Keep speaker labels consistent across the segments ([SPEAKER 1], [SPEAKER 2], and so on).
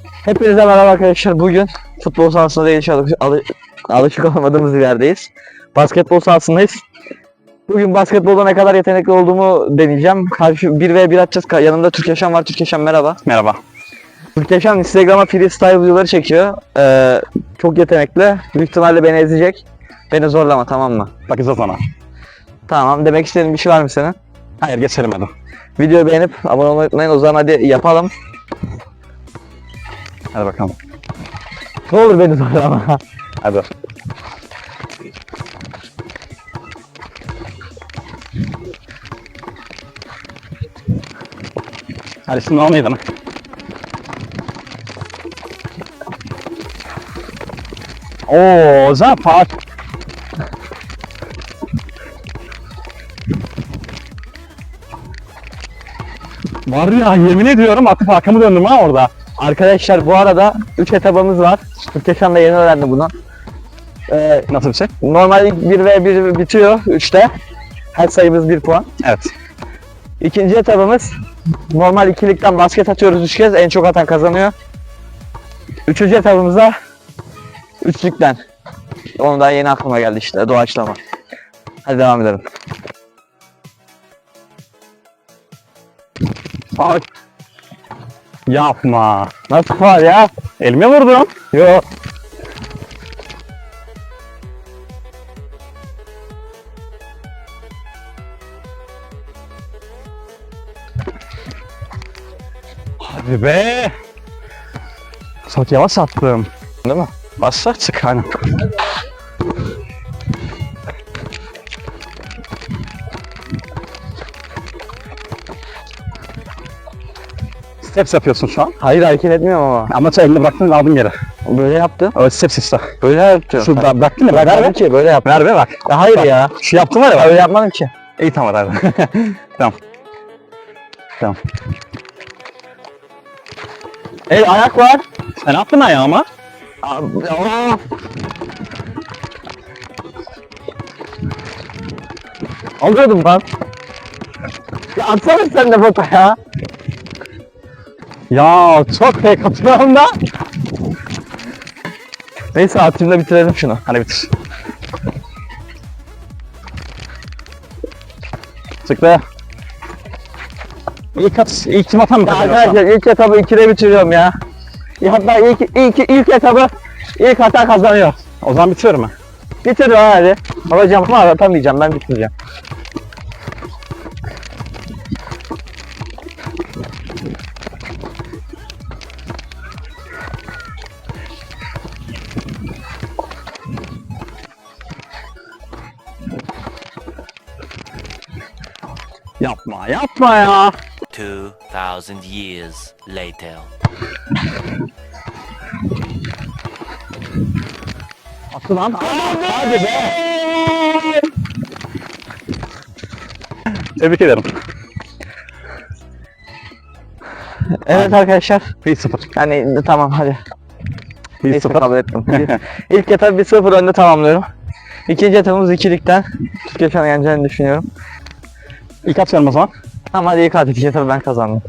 [SPEAKER 1] Hepinize merhaba arkadaşlar. Bugün futbol sahasında değil, alı- alı- alışık olmadığımız bir yerdeyiz. Basketbol sahasındayız. Bugün basketbolda ne kadar yetenekli olduğumu deneyeceğim. Karşı 1v1 atacağız. Ka- Yanımda Türkeşan var. Türkeşan merhaba.
[SPEAKER 2] Merhaba.
[SPEAKER 1] Türkeşan Instagram'a freestyle videoları çekiyor. Ee, çok yetenekli. Büyük ihtimalle beni ezecek. Beni zorlama tamam mı?
[SPEAKER 2] Bakacağız ona.
[SPEAKER 1] Tamam. Demek istediğin bir şey var mı senin?
[SPEAKER 2] Hayır geçelim hadi.
[SPEAKER 1] Videoyu beğenip abone olmayı unutmayın. O zaman hadi yapalım.
[SPEAKER 2] Hadi bakalım.
[SPEAKER 1] Ne olur beni zorlama.
[SPEAKER 2] Hadi. Hadi şimdi al meydanı. Oo, zapat. Var ya yemin ediyorum atıp arkamı döndüm ha orada.
[SPEAKER 1] Arkadaşlar bu arada 3 etabımız var. Türkeşan da yeni öğrendi bunu. Ee,
[SPEAKER 2] Nasıl bir şey?
[SPEAKER 1] normal ilk 1 ve 1 bitiyor 3'te. Her sayımız 1 puan.
[SPEAKER 2] Evet.
[SPEAKER 1] İkinci etabımız normal ikilikten basket atıyoruz 3 kez. En çok atan kazanıyor. Üçüncü etabımız da üçlükten. Onu da yeni aklıma geldi işte doğaçlama. Hadi devam edelim.
[SPEAKER 2] Ay. Yapma.
[SPEAKER 1] Nasıl var ya?
[SPEAKER 2] Elime vurdum.
[SPEAKER 1] Yo.
[SPEAKER 2] Hadi be. Çok yavaş attım.
[SPEAKER 1] Değil mi?
[SPEAKER 2] Başla çık aynen. Steps yapıyorsun şu an.
[SPEAKER 1] Hayır hareket etmiyorum ama.
[SPEAKER 2] Ama sen elini bıraktın aldın geri.
[SPEAKER 1] Böyle yaptım.
[SPEAKER 2] Evet steps işte.
[SPEAKER 1] Böyle yaptım.
[SPEAKER 2] Şu da bıraktın mı? Ver ver.
[SPEAKER 1] ki böyle yaptım.
[SPEAKER 2] Ver ver bak.
[SPEAKER 1] Ya hayır ya.
[SPEAKER 2] Şu yaptın var ya bak.
[SPEAKER 1] Öyle yapmadım ki.
[SPEAKER 2] İyi tamam hadi. tamam. Tamam.
[SPEAKER 1] El ayak var.
[SPEAKER 2] Sen attın ayağıma.
[SPEAKER 1] Abi, aa. Alıyordum lan. Ya atsana sen de foto ya.
[SPEAKER 2] Ya çok fake atıyorum da.
[SPEAKER 1] Neyse atayım da bitirelim şunu.
[SPEAKER 2] Hadi bitir. Çıktı. İlk at, ilk kim atan mı
[SPEAKER 1] Ya arkadaşlar ilk etabı 2'de bitiriyorum ya. Ya hatta ilk, ilk, ilk etabı ilk hata kazanıyor.
[SPEAKER 2] O zaman bitiriyorum ben.
[SPEAKER 1] Bitir ha hadi. Babacım ama atamayacağım ben bitireceğim.
[SPEAKER 2] Yapma, yapma ya.
[SPEAKER 3] 2,000 years later.
[SPEAKER 2] Attı lan. Hadi be. Tebrik ederim.
[SPEAKER 1] Evet arkadaşlar.
[SPEAKER 2] 1-0.
[SPEAKER 1] Yani tamam hadi. Neyse
[SPEAKER 2] 1-0.
[SPEAKER 1] kabul ettim. İlk etabı 1-0 önde tamamlıyorum. İkinci etabımız ikilikten. Türkiye yeneceğini düşünüyorum.
[SPEAKER 2] İlk atıyorum o zaman.
[SPEAKER 1] Ama hadi ilk at ikinci etabı ben kazandım.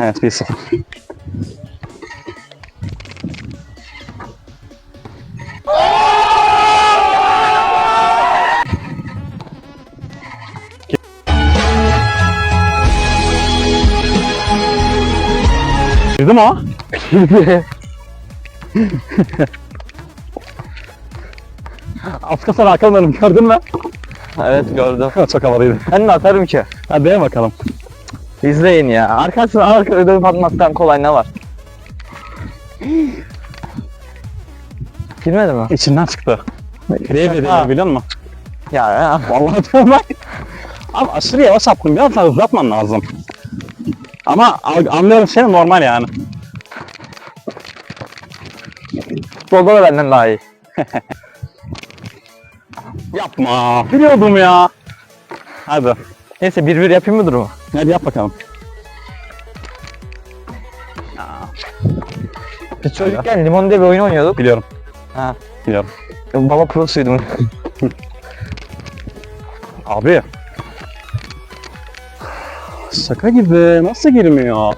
[SPEAKER 2] Evet 1-0. Girdi mi o? Az kasar arkamdanım gördün mü?
[SPEAKER 1] Evet gördüm.
[SPEAKER 2] Çok havalıydı.
[SPEAKER 1] Ben de atarım ki.
[SPEAKER 2] Hadi dene bakalım.
[SPEAKER 1] İzleyin ya. Arkasına arkaya dönüp atmaktan kolay ne var? Girmedi mi?
[SPEAKER 2] İçinden çıktı. Kreye veriyor biliyor musun?
[SPEAKER 1] Ya ya.
[SPEAKER 2] Vallahi diyorum bak. Abi aşırı yavaş attım. Biraz daha hızlı atman lazım. Ama anlıyorum seni normal yani.
[SPEAKER 1] Futbolda da benden daha iyi.
[SPEAKER 2] Yapma. Biliyordum ya. Hadi.
[SPEAKER 1] Neyse 1-1 yapayım mı durumu?
[SPEAKER 2] Hadi yap bakalım.
[SPEAKER 1] Biz çocukken Limon diye bir oyun oynuyorduk.
[SPEAKER 2] Biliyorum.
[SPEAKER 1] Ha.
[SPEAKER 2] Biliyorum.
[SPEAKER 1] Baba prosuydum.
[SPEAKER 2] Abi. Şaka gibi. Nasıl girmiyor?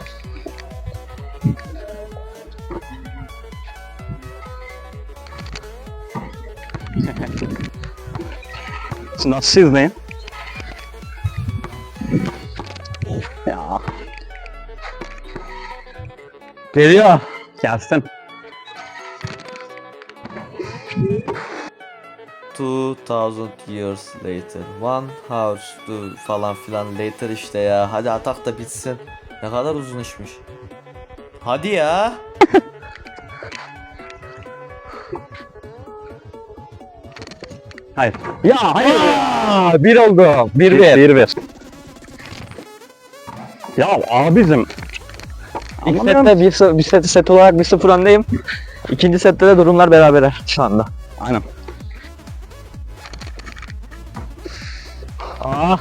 [SPEAKER 2] Şimdi nasıl izleyin. Ya
[SPEAKER 1] Geliyor.
[SPEAKER 2] gelsin.
[SPEAKER 4] 2000 years later. One hour to- falan filan later işte ya. Hadi atak da bitsin. Ne kadar uzun işmiş. Hadi ya.
[SPEAKER 2] Hayır. Ya hayır.
[SPEAKER 1] Aa, bir oldu. Bir bir.
[SPEAKER 2] Bir bir. Ya abicim.
[SPEAKER 1] İlk
[SPEAKER 2] Anlamıyorum.
[SPEAKER 1] sette bir, bir set, set olarak 1-0 öndeyim. İkinci sette de durumlar berabere şu anda.
[SPEAKER 2] Aynen.
[SPEAKER 1] Ah.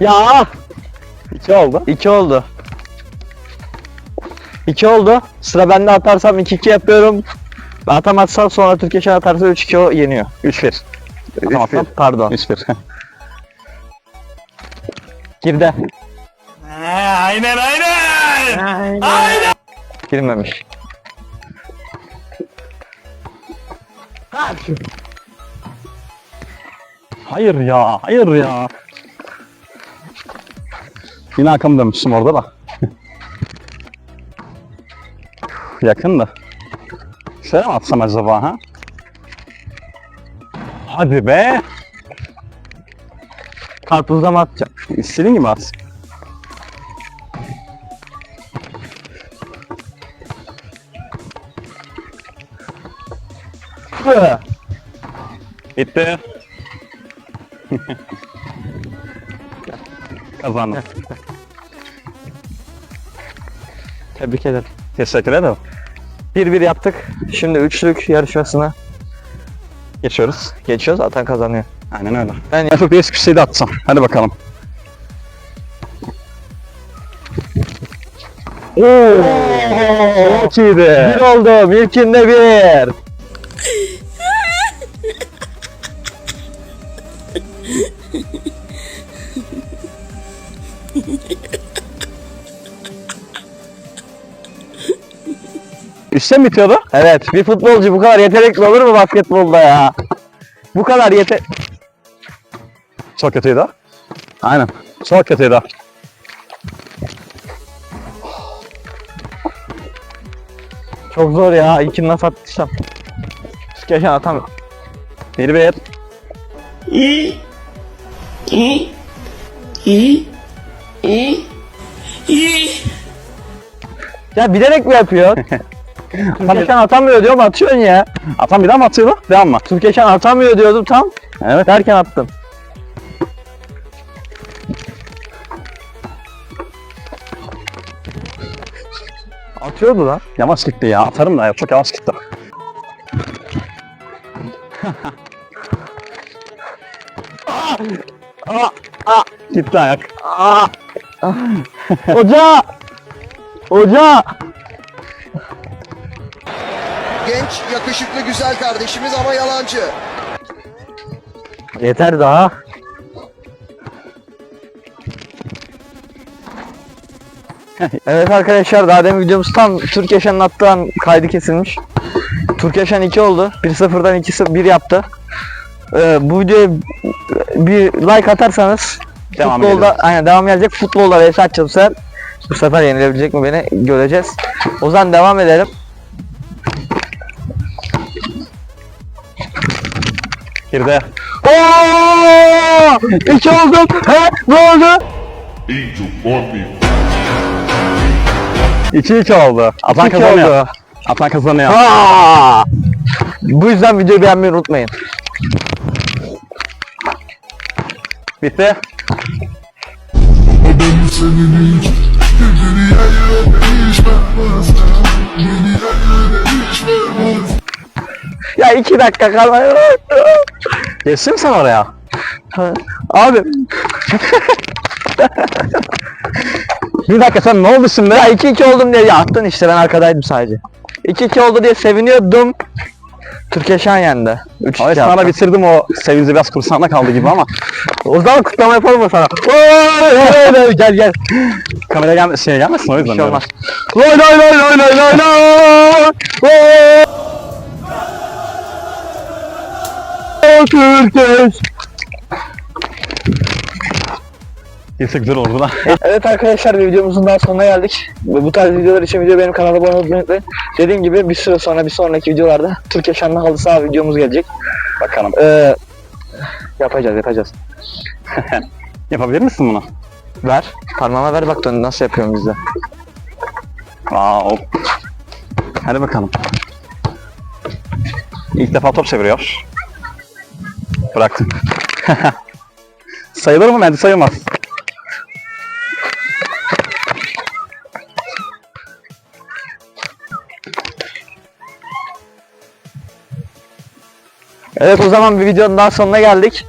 [SPEAKER 1] ya
[SPEAKER 2] İki oldu.
[SPEAKER 1] 2 oldu. 2 oldu. Sıra bende atarsam 2-2 yapıyorum. Atamazsam sonra Türkiye atarsa 3-2 o yeniyor.
[SPEAKER 2] 3-1. Atamazsam
[SPEAKER 1] Pardon.
[SPEAKER 2] 3-1.
[SPEAKER 1] Girdi. aynen aynen. Aynen. Girmemiş.
[SPEAKER 2] hayır ya. Hayır ya. Yine arkamı dönmüştüm orada da. Yakın da. Şöyle mi atsam acaba ha? Hadi be.
[SPEAKER 1] Karpuzda mı atacağım?
[SPEAKER 2] İstediğin gibi at. Bitti. Kazandım.
[SPEAKER 1] Tebrik ederim.
[SPEAKER 2] Teşekkür ederim.
[SPEAKER 1] 1-1 yaptık. Şimdi üçlük yarışmasına
[SPEAKER 2] Geçiyoruz.
[SPEAKER 1] geçiyoruz. Atan kazanıyor.
[SPEAKER 2] Aynen öyle.
[SPEAKER 1] Ben
[SPEAKER 2] şey de atsam. Hadi bakalım. Oo, çok iyiydi.
[SPEAKER 1] Bir oldu. İlkinde bir.
[SPEAKER 2] İşte mi bitiyordu?
[SPEAKER 1] Evet. Bir futbolcu bu kadar yetenekli olur mu basketbolda ya? Bu kadar yete...
[SPEAKER 2] Çok kötüydü. Aynen. Çok kötüydü.
[SPEAKER 1] Çok zor ya. İlkini nasıl attıysam. Geçen atam.
[SPEAKER 2] Bir bir.
[SPEAKER 1] Ya bilerek mi yapıyor? Türkeşen atamıyor diyorum atıyorsun ya.
[SPEAKER 2] Atan bir daha mı atıyordu? Devam mı?
[SPEAKER 1] Türkeşen atamıyor diyordum tam.
[SPEAKER 2] Evet.
[SPEAKER 1] Derken attım. Atıyordu lan.
[SPEAKER 2] Yavaş gitti ya. Atarım da ya. Çok yavaş gitti.
[SPEAKER 1] Aa, aa,
[SPEAKER 2] Gitti ayak.
[SPEAKER 1] aa. Hoca! Hoca!
[SPEAKER 5] Genç, yakışıklı, güzel kardeşimiz ama yalancı.
[SPEAKER 1] Yeter daha. evet arkadaşlar daha demin videomuz tam Türk Yaşan'ın attığı an kaydı kesilmiş. Türk Yaşan 2 oldu. 1-0'dan 2-1 yaptı. Ee, bu videoya bir like atarsanız
[SPEAKER 2] Devam
[SPEAKER 1] futbolda
[SPEAKER 2] edelim.
[SPEAKER 1] aynen devam gelecek. Futbolda vs atacağım sefer. Bu sefer yenilebilecek mi beni göreceğiz. O zaman devam edelim.
[SPEAKER 2] Girdi.
[SPEAKER 1] Oo! İki oldum. He? Ne oldu?
[SPEAKER 2] 2-2 oldu. Atan
[SPEAKER 1] 2-2
[SPEAKER 2] kazanıyor.
[SPEAKER 1] oldu.
[SPEAKER 2] Atan kazanıyor.
[SPEAKER 1] Aa! Bu yüzden videoyu beğenmeyi unutmayın.
[SPEAKER 2] Bitti.
[SPEAKER 1] Ya iki dakika kalma.
[SPEAKER 2] Geçtin mi sen oraya?
[SPEAKER 1] Abi
[SPEAKER 2] Bir dakika sen ne oldu şimdi?
[SPEAKER 1] ya 2-2 oldum diye ya attın işte ben arkadaydım sadece. 2-2 oldu diye seviniyordum. Türkiye Şan yendi. 3
[SPEAKER 2] O esnada bitirdim o sevinci biraz kursağında kaldı gibi ama.
[SPEAKER 1] O zaman kutlama yapalım mı sana? Gel gel.
[SPEAKER 2] Kamera gel şey gelmesin o
[SPEAKER 1] Bir
[SPEAKER 2] yüzden.
[SPEAKER 1] şey
[SPEAKER 2] diyorum.
[SPEAKER 1] olmaz. Lay lay lay lay lay lay lay. Türkiye.
[SPEAKER 2] Girse güzel olurdu da.
[SPEAKER 1] Evet arkadaşlar bir videomuzun daha sonuna geldik. Bu tarz videolar için video benim kanalıma abone olmayı unutmayın. Dediğim gibi bir süre sonra bir sonraki videolarda Türkiye Şanlı Halı Saha videomuz gelecek.
[SPEAKER 2] Bakalım.
[SPEAKER 1] Ee, yapacağız yapacağız.
[SPEAKER 2] Yapabilir misin bunu?
[SPEAKER 1] Ver. Parmağıma ver bak dön nasıl yapıyorum bizde.
[SPEAKER 2] Wow. Hadi bakalım. İlk defa top çeviriyor. Bıraktım. Sayılır mı? Bence sayılmaz.
[SPEAKER 1] Evet o zaman bir videonun daha sonuna geldik.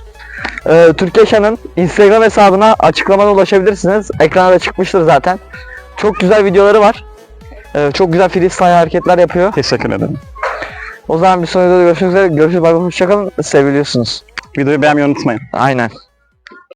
[SPEAKER 1] Ee, Türkiye Şan'ın Instagram hesabına açıklamada ulaşabilirsiniz. Ekrana da çıkmıştır zaten. Çok güzel videoları var. Ee, çok güzel freestyle hareketler yapıyor.
[SPEAKER 2] Teşekkür ederim.
[SPEAKER 1] O zaman bir sonraki videoda görüşmek üzere. Görüşürüz. Bay bay. Hoşçakalın. Seviliyorsunuz.
[SPEAKER 2] Videoyu beğenmeyi unutmayın.
[SPEAKER 1] Aynen.